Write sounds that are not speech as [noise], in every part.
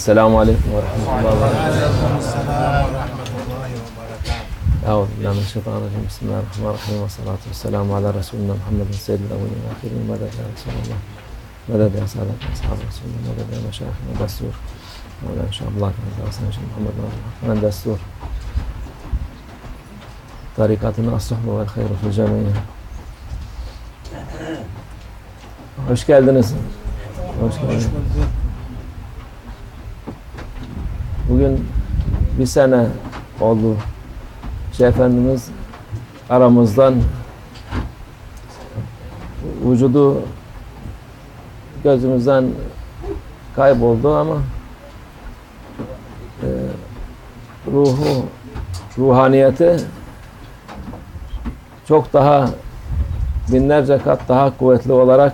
Esselamu Aleyküm ve Rahmetullahi ve أعوذ بالله من الشيطان الرجيم. بسم الله الرحمن الرحيم. والصلاة والسلام على رسولنا محمد سيد الأولين والآخرين. مدد يا رسول الله. مدد يا سادة أصحاب رسول الله. مدد يا مشايخنا دستور. مولانا إن شاء الله. كما درسنا شيخ محمد من دستور. طريقتنا الصحبة والخير في الجميع. Hoş geldiniz. Hoş geldiniz. Bugün bir sene oldu. Şeyh Efendimiz aramızdan vücudu gözümüzden kayboldu ama e, ruhu, ruhaniyeti çok daha binlerce kat daha kuvvetli olarak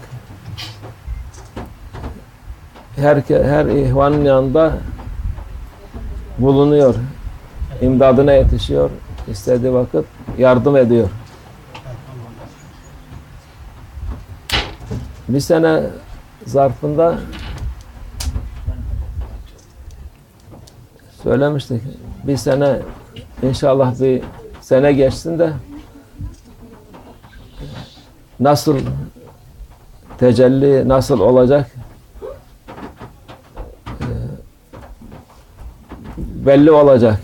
her, her ihvanın yanında bulunuyor. İmdadına yetişiyor. istediği vakit yardım ediyor. Bir sene zarfında söylemiştik. Bir sene inşallah bir sene geçsin de nasıl tecelli nasıl olacak belli olacak.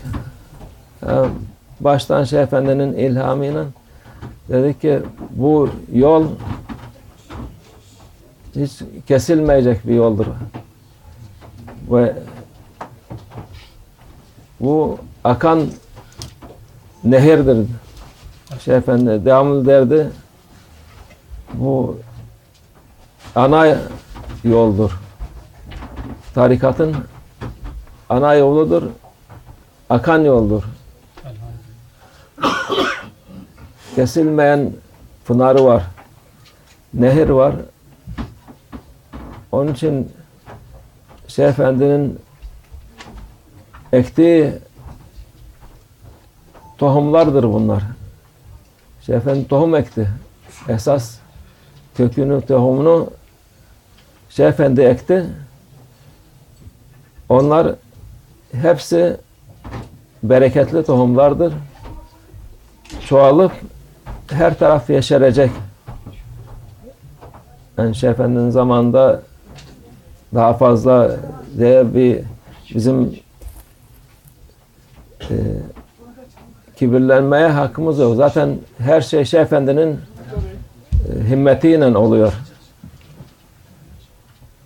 Baştan Şeyh Efendi'nin ilhamıyla dedi ki bu yol hiç kesilmeyecek bir yoldur. Ve bu akan nehirdir. Şeyh Efendi devamlı derdi bu ana yoldur. Tarikatın ana yoludur. Akan yoldur. Kesilmeyen pınarı var. Nehir var. Onun için Şeyh Efendi'nin ektiği tohumlardır bunlar. Şeyh Efendi tohum ekti. Esas kökünü, tohumunu Şeyh Efendi ekti. Onlar hepsi bereketli tohumlardır. Çoğalıp her taraf yeşerecek. Yani Şeyh Efendi'nin zamanında daha fazla diye bir bizim e, kibirlenmeye hakkımız yok. Zaten her şey Şeyh Efendi'nin e, himmetiyle oluyor.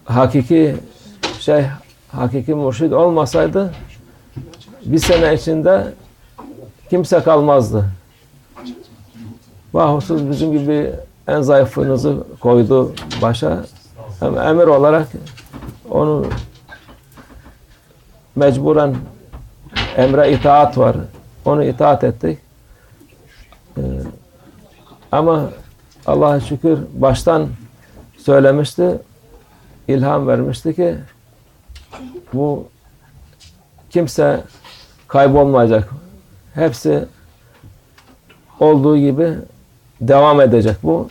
Hakiki şey hakiki mürşid olmasaydı bir sene içinde kimse kalmazdı. Bahusuz bizim gibi en zayıfınızı koydu başa. Hem emir olarak onu mecburen emre itaat var. Onu itaat ettik. Ee, ama Allah'a şükür baştan söylemişti, ilham vermişti ki bu kimse kaybolmayacak. Hepsi olduğu gibi devam edecek bu.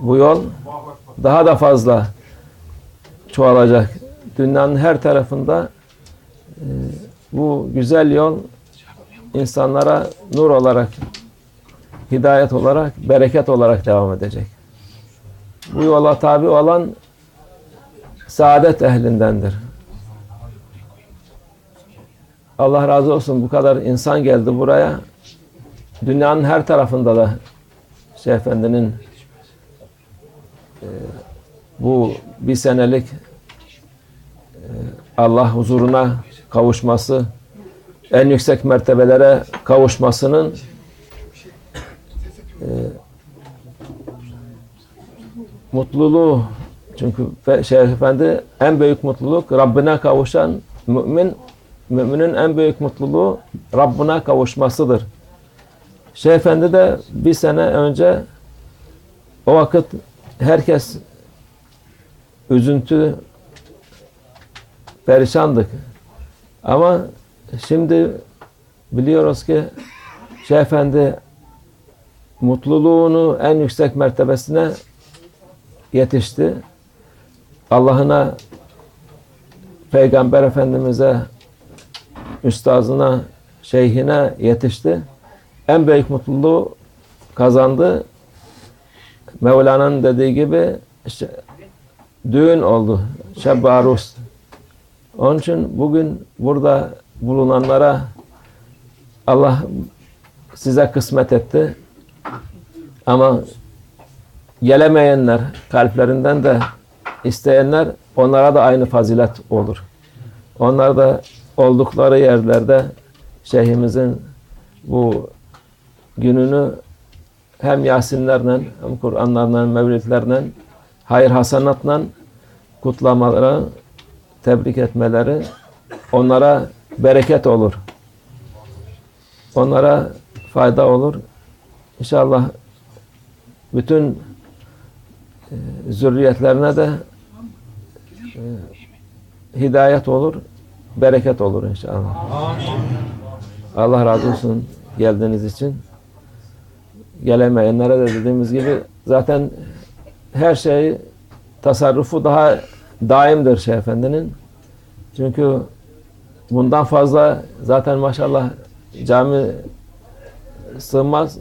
Bu yol daha da fazla çoğalacak. Dünyanın her tarafında e, bu güzel yol insanlara nur olarak, hidayet olarak, bereket olarak devam edecek. Bu yola tabi olan saadet ehlindendir. Allah razı olsun bu kadar insan geldi buraya. Dünyanın her tarafında da Şeyh Efendi'nin e, bu bir senelik e, Allah huzuruna kavuşması, en yüksek mertebelere kavuşmasının e, mutluluğu çünkü Şeyh Efendi en büyük mutluluk Rabbine kavuşan mümin müminin en büyük mutluluğu Rabbine kavuşmasıdır. Şeyh Efendi de bir sene önce o vakit herkes üzüntü perişandık. Ama şimdi biliyoruz ki Şeyh Efendi mutluluğunu en yüksek mertebesine yetişti. Allah'ına Peygamber Efendimiz'e, üstazına, şeyhine yetişti. En büyük mutluluğu kazandı. Mevlana'nın dediği gibi işte düğün oldu. Şeb arus. Onun için bugün burada bulunanlara Allah size kısmet etti. Ama gelemeyenler, kalplerinden de isteyenler onlara da aynı fazilet olur. Onlar da oldukları yerlerde şeyhimizin bu gününü hem Yasinlerle hem Kur'anlarla, mevlidlerle, hayır hasanatla kutlamaları, tebrik etmeleri onlara bereket olur. Onlara fayda olur. İnşallah bütün e, zürriyetlerine de e, hidayet olur, bereket olur inşallah. Allah razı olsun geldiğiniz için. Gelemeyenlere de dediğimiz gibi zaten her şey tasarrufu daha daimdir Şeyh Efendi'nin. Çünkü bundan fazla zaten maşallah cami sığmaz.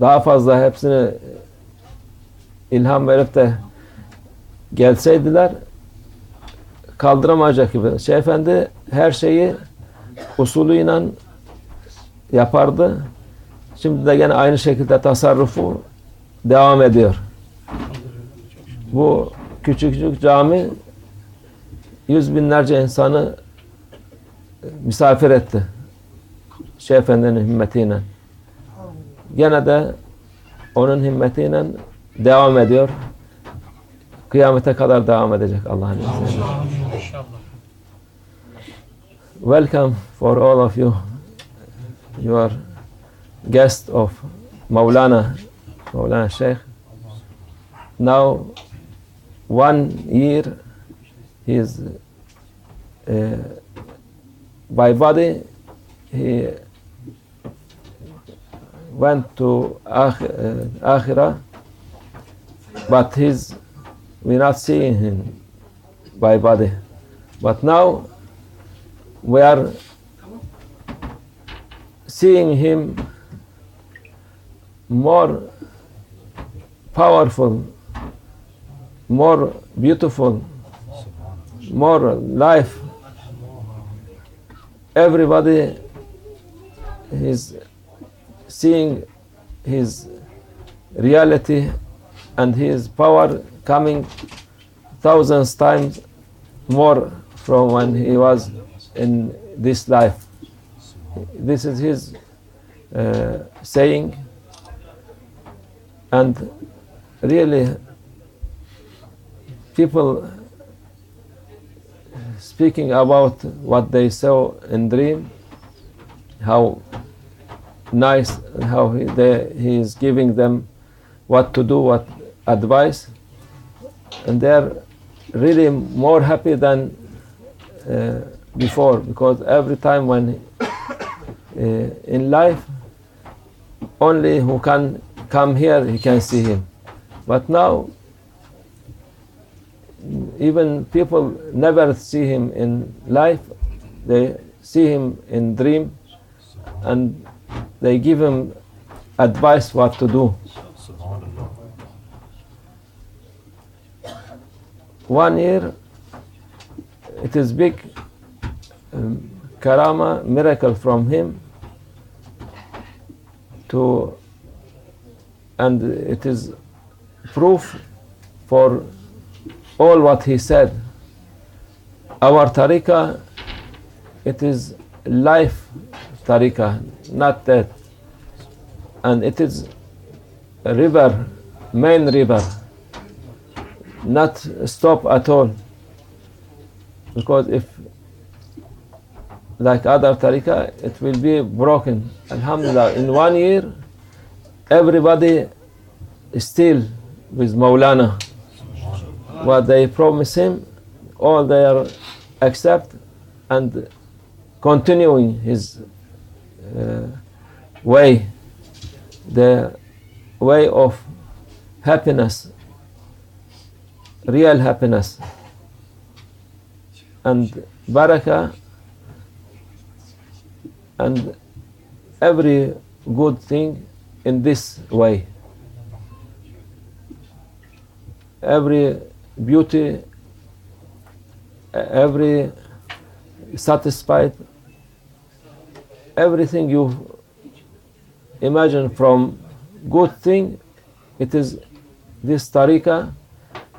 Daha fazla hepsini ilham verip de gelseydiler kaldıramayacak gibi. Şeyh Efendi her şeyi usulüyle yapardı. Şimdi de gene aynı şekilde tasarrufu devam ediyor. Bu küçük cami yüz binlerce insanı misafir etti. Şeyh Efendi'nin himmetiyle. Gene de onun himmetiyle devam ediyor. Kıyamete kadar devam edecek Allah'ın izniyle. Welcome for all of you. You are guest of Maulana, Maulana Sheikh. Now, one year, he is uh, by body, he went to Akh- uh, Akhirah, but he's, we're not seeing him by body. But now, we are seeing him more powerful, more beautiful, more life. Everybody is seeing his reality and his power coming thousands times more from when he was in this life. This is his uh, saying, and really, people speaking about what they saw in dream, how nice, how he, they, he is giving them what to do, what advice, and they're really more happy than uh, before because every time when uh, in life only who can come here he can see him. But now even people never see him in life. They see him in dream and they give him advice what to do one year it is big um, karama miracle from him to and it is proof for all what he said. Our tariqa it is life tariqa not death. And it is a river main river not stop at all because if like other tariqa, it will be broken. Alhamdulillah, in one year, everybody is still with Maulana. What they promise him, all they are accept and continuing his uh, way, the way of happiness, real happiness. and barakah and every good thing in this way. Every beauty, every satisfied, everything you imagine from good thing, it is this tariqah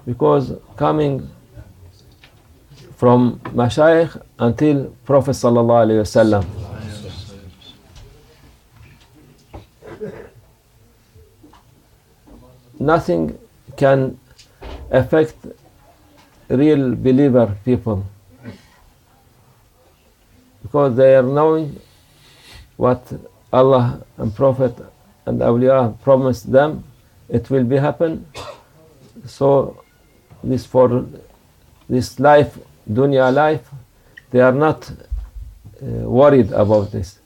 because coming from mashayikh until Prophet sallallahu alaihi wasallam. Nothing can affect real believer people because they are knowing what Allah and Prophet and awliya promised them it will be happen so this for this life dunya life they are not uh, worried about this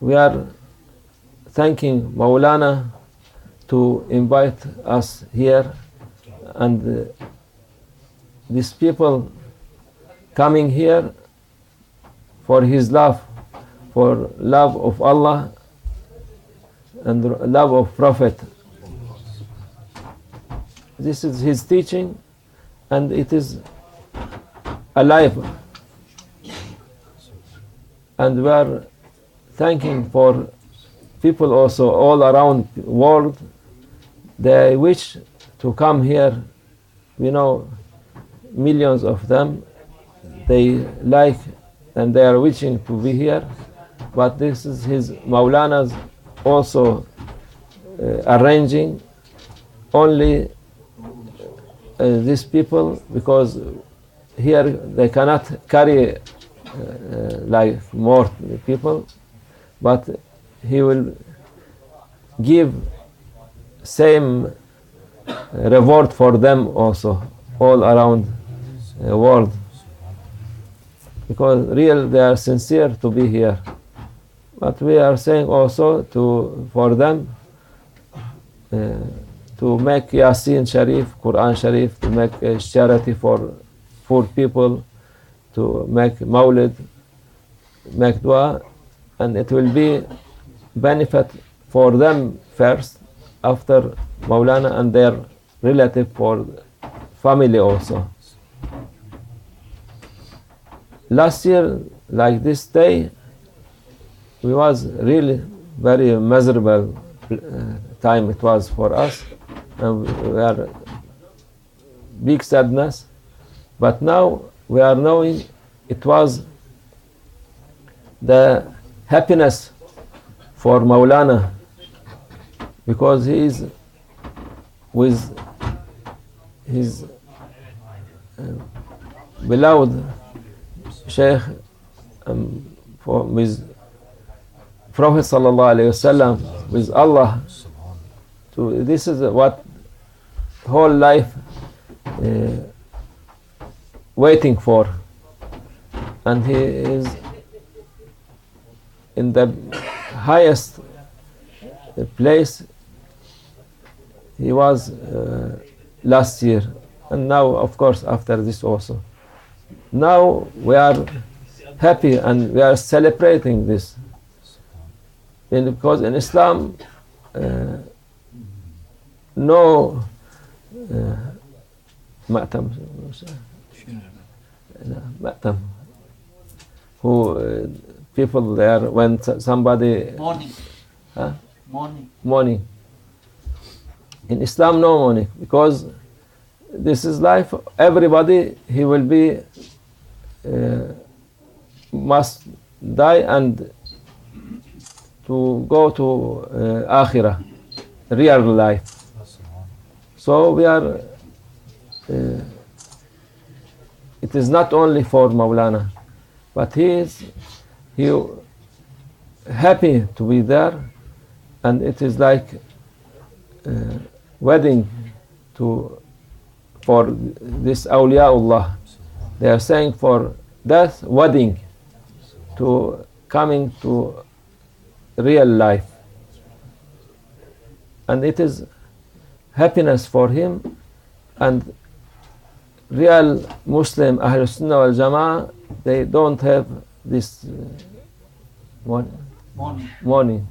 we are thanking Maulana to invite us here and uh, these people coming here for his love for love of Allah and love of Prophet. This is his teaching and it is alive. And we are thanking for people also all around the world. They wish to come here. We know millions of them. They like and they are wishing to be here. But this is his Maulana's also uh, arranging only uh, these people because here they cannot carry uh, like more people but he will give same reward for them also all around the world. Because real they are sincere to be here. But we are saying also to for them uh, to make Yasin Sharif, Quran Sharif, to make uh, charity for poor people, to make Mawlid, make dua, and it will be benefit for them first, after Maulana and their relative for family also. Last year, like this day, we was really very miserable uh, time it was for us and we are big sadness but now we are knowing it was the happiness for Maulana because he is with his uh, beloved Sheikh um, for, with Prophet sallallahu alaihi wasallam with Allah. To this is what whole life uh, waiting for, and he is in the highest place. He was uh, last year, and now, of course, after this also. Now we are happy and we are celebrating this because in Islam, uh, no uh, مأتم مأتم who uh, people there when s- somebody Morning. Huh? Morning. morning in Islam no morning because this is life everybody he will be uh, must die and to go to uh, akhirah real life so we are uh, it is not only for Maulana but he is he happy to be there and it is like uh, wedding to for this awliyaullah. They are saying for death wedding to coming to real life. And it is happiness for him and real Muslim Ahlul Sunnah wal Jama'ah, they don't have this uh, mon- Morning. money.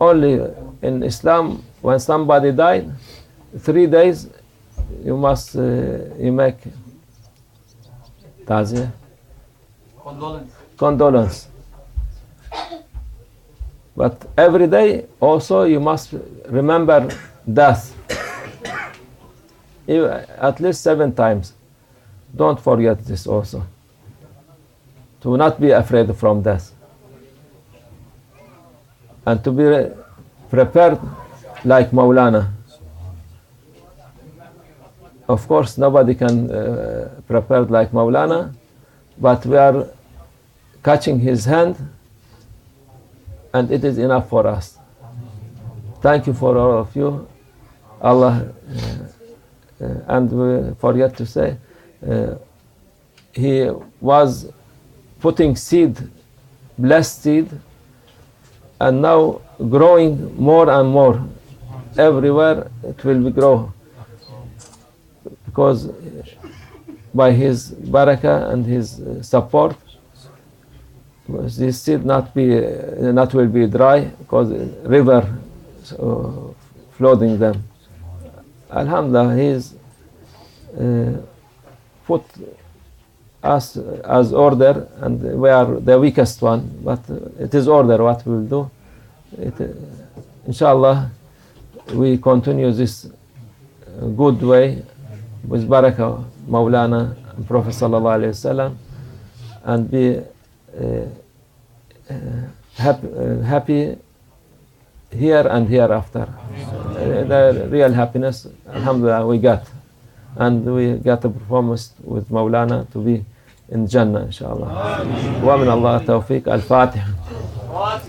Only in Islam, when somebody died, three days you must uh, you make tazia, Condolence. condolence. But every day also you must remember death. [coughs] At least seven times. Don't forget this also. To not be afraid from death. And to be re- prepared like Maulana. Of course, nobody can uh, prepare like Maulana, but we are catching his hand, and it is enough for us. Thank you for all of you. Allah, uh, uh, and we forget to say, uh, he was putting seed, blessed seed, and now growing more and more. Everywhere it will be grow because by his barakah and his support, this seed not be not will be dry because river uh, flooding them. Alhamdulillah, he's uh, put us as order, and we are the weakest one, but it is order what we will do. It, uh, inshallah, we continue this good way with barakah Maulana and Prophet sallallahu alaihi wasallam, and be uh, uh, happy, uh, happy here and hereafter. Uh, the real happiness, alhamdulillah, we got. And we got a performance with Maulana to be in Jannah, inshallah. ومن الله التوفيق الفاتحة What?